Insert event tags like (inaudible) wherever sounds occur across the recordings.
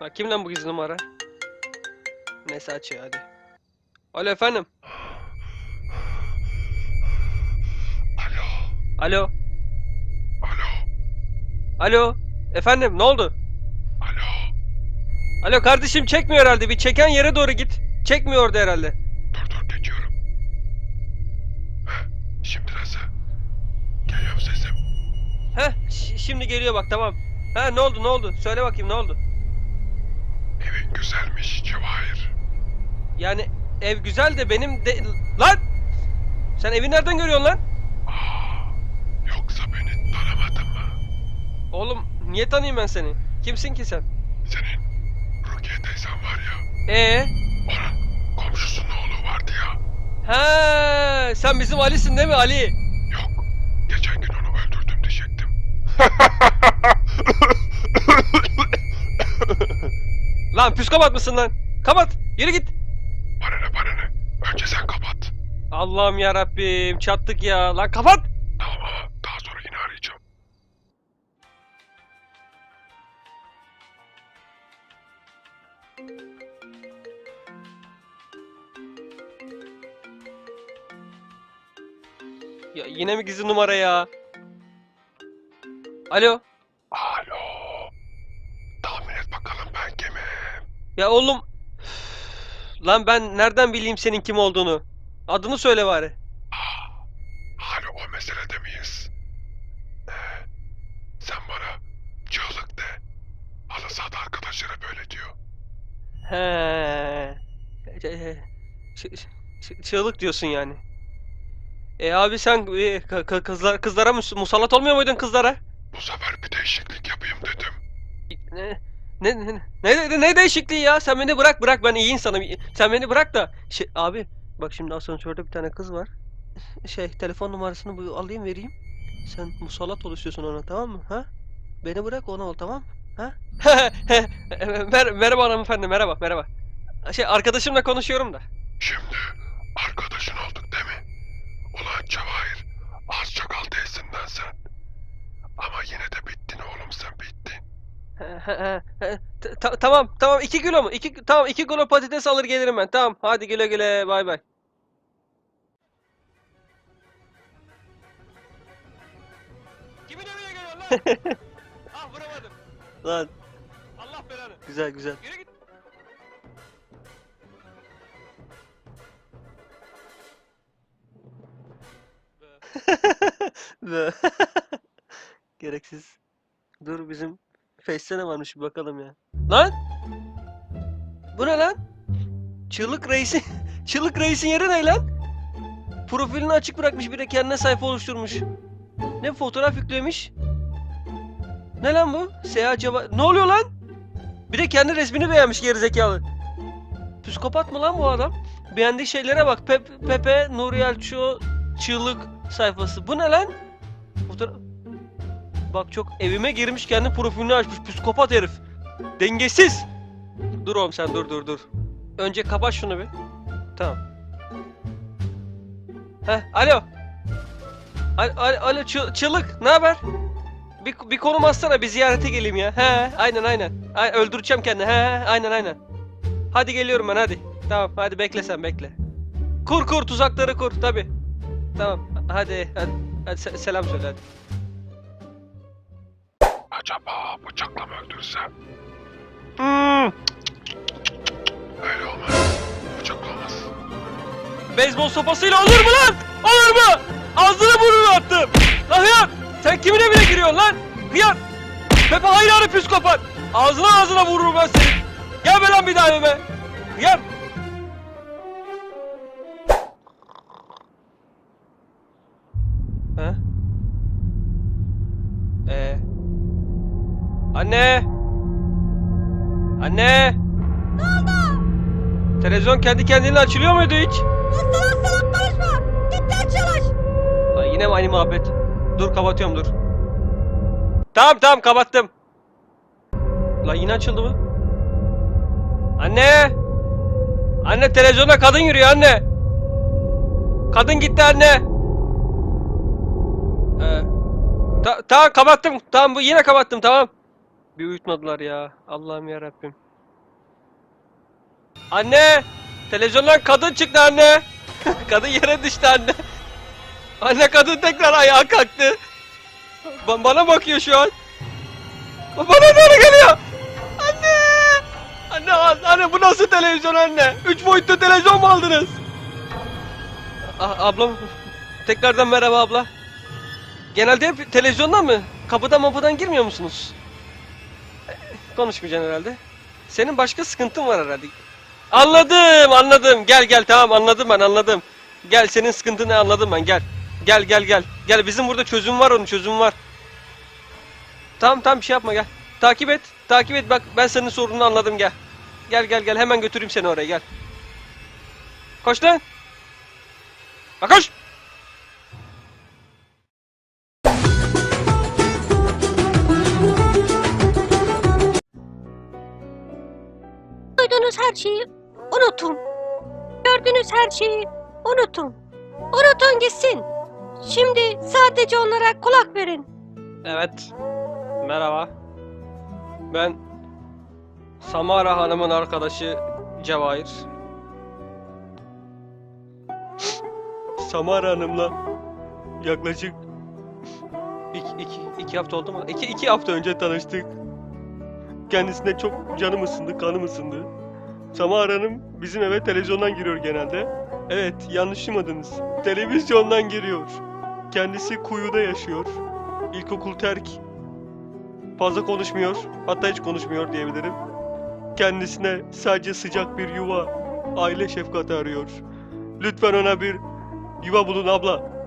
Bak kim lan bu gizli numara? Neyse açıyor hadi. Alo efendim. Alo, Alo. alo, Alo. Efendim ne oldu? alo. Alo kardeşim çekmiyor herhalde. Bir çeken yere doğru git. Çekmiyor orada herhalde. Dur dur geçiyorum. Şimdi nasıl? Geliyor mu sesim? Heh şimdi geliyor bak tamam. Ha ne oldu ne oldu? Söyle bakayım ne oldu? Evin güzelmiş Cevahir. Yani ev güzel de benim de... Lan! Sen evi nereden görüyorsun lan? Aa, yoksa beni tanımadın mı? Oğlum niye tanıyayım ben seni? Kimsin ki sen? Senin Rukiye teyzen var ya, Ee? onun komşusunun oğlu vardı ya. Ha, sen bizim Ali'sin değil mi Ali? Yok, geçen gün onu öldürdüm diyecektim. (laughs) Lan psikopat mısın lan? Kapat. Yürü git. Bana ne bana ne? Önce sen kapat. Allah'ım ya Rabbim çattık ya. Lan kapat. Tamam ama daha sonra yine arayacağım. Ya yine mi gizli numara ya? Alo. Alo. Tahmin et bakalım ben kimim? Ya oğlum. Lan ben nereden bileyim senin kim olduğunu? Adını söyle bari. Hala o meselede miyiz? Ee, sen bana çığlık de. Halı sahada arkadaşlara böyle diyor. He. Ç- ç- ç- çığlık diyorsun yani. E abi sen e, kızlar kızlara mus- musallat olmuyor muydun kızlara? Bu sefer bir değişiklik yapayım dedim. Ne ne ne ne, ne, değişikliği ya? Sen beni bırak bırak ben iyi insanım. Sen beni bırak da şey abi bak şimdi asansörde bir tane kız var. Şey telefon numarasını bu alayım vereyim. Sen musallat ol istiyorsun ona tamam mı? Ha? Beni bırak ona ol tamam? Ha? (laughs) Mer merhaba hanımefendi merhaba merhaba. Şey arkadaşımla konuşuyorum da. Şimdi arkadaşın olduk değil mi? Ulan Cevahir az çok al değilsinden sen. Ama yine de bittin oğlum sen bittin. Ta- ta- tamam tamam iki kilo mu? İki, tamam iki kilo patates alır gelirim ben. Tamam hadi güle güle bay bay. Kimin evine geliyorsun lan? (laughs) ah vuramadım. Lan Allah belanı. Güzel güzel. Yürü git. (laughs) (laughs) Gereksiz. Dur bizim Face'te ne varmış bir bakalım ya. Lan! Bu ne lan? Çığlık reisin (laughs) Çığlık reisin yeri ne lan? Profilini açık bırakmış bir de kendine sayfa oluşturmuş. Ne fotoğraf yüklemiş? Ne lan bu? Seyahat cevap... Ne oluyor lan? Bir de kendi resmini beğenmiş gerizekalı. Psikopat mı lan bu adam? Beğendiği şeylere bak. Pep, Pepe, Nuri Elço, Çığlık sayfası. Bu ne lan? Fotoğraf... Bak çok evime girmiş kendi profilini açmış. Psikopat herif. Dengesiz. Dur oğlum sen dur dur dur. Önce kapat şunu bir. Tamam. Heh alo. Al, al, alo çı- çığlık ne haber? Bir, bir konum atsana bir ziyarete geleyim ya. He aynen aynen. Ay, öldüreceğim kendini. He aynen aynen. Hadi geliyorum ben hadi. Tamam hadi bekle sen bekle. Kur kur tuzakları kur tabi. Tamam hadi hadi, hadi se- selam söyle hadi. Acaba bıçakla mı öldürsem? Hmm, Öyle olmaz. Bıçak olmaz. beyzbol sopasıyla olur mu lan? Olur mu? Ağzını burnunu attım. Lan hıyar! Sen kimin evine giriyorsun lan? Hıyar! Pepe hayranı psikopat! Ağzına ağzına vururum ben seni. Gel be lan bir daha evime. Hıyar! Anne! Anne! Ne oldu? Televizyon kendi kendine açılıyor muydu hiç? Lan salak salak konuşma. Git ders çalış. Lan yine mi aynı muhabbet? Dur kapatıyorum dur. Tamam tamam kapattım. Lan yine açıldı mı? Anne! Anne televizyonda kadın yürüyor anne. Kadın gitti anne. Ee, ta- tamam kapattım. Tamam bu yine kapattım tamam. Bir uyutmadılar ya. Allah'ım ya Rabbim. Anne! Televizyondan kadın çıktı anne. (laughs) kadın yere düştü anne. Anne kadın tekrar ayağa kalktı. Ba- bana bakıyor şu an. Bana doğru geliyor. Anne! Anne, anne bu nasıl televizyon anne? Üç boyutlu televizyon mu aldınız? Ah, ablam, tekrardan merhaba abla. Genelde hep televizyondan mı? Kapıdan mapıdan girmiyor musunuz? Konuşmayacaksın herhalde. Senin başka sıkıntın var herhalde. Anladım, anladım. Gel gel tamam anladım ben anladım. Gel senin sıkıntını anladım ben gel. Gel gel gel. Gel bizim burada çözüm var onun çözüm var. Tamam tamam bir şey yapma gel. Takip et. Takip et bak ben senin sorununu anladım gel. Gel gel gel hemen götüreyim seni oraya gel. Koş lan. Bak koş. Her şeyi unutun. Gördüğünüz her şeyi unutun. Unutun gitsin. Şimdi sadece onlara kulak verin. Evet. Merhaba. Ben Samara Hanım'ın arkadaşı Cevahir. Samara Hanım'la yaklaşık iki, iki, iki hafta oldu mu? İki, iki hafta önce tanıştık. Kendisine çok canım ısındı, kanım ısındı. Samara Hanım bizim eve televizyondan giriyor genelde. Evet, yanlış duymadınız. Televizyondan giriyor. Kendisi kuyuda yaşıyor. İlkokul terk. Fazla konuşmuyor. Hatta hiç konuşmuyor diyebilirim. Kendisine sadece sıcak bir yuva, aile şefkati arıyor. Lütfen ona bir yuva bulun abla.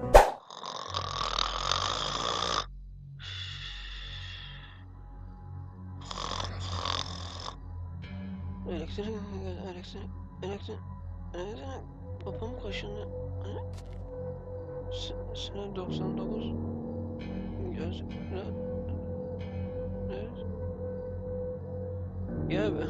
Elektrik, elektrik, elektrik, babamın kaşını, sene 99, göz, ne, ne, ya be.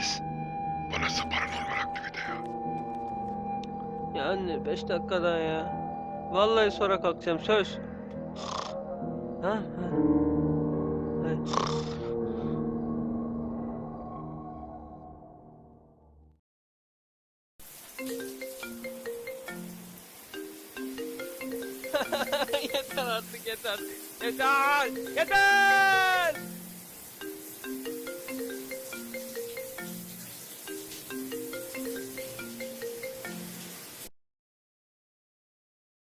Biz. Bu nasıl paranormal aktivite ya? Ya anne 5 dakika daha ya. Vallahi sonra kalkacağım söz. Ha? ha. Hadi. (laughs) yeter artık yeter. Yeter! Yeter!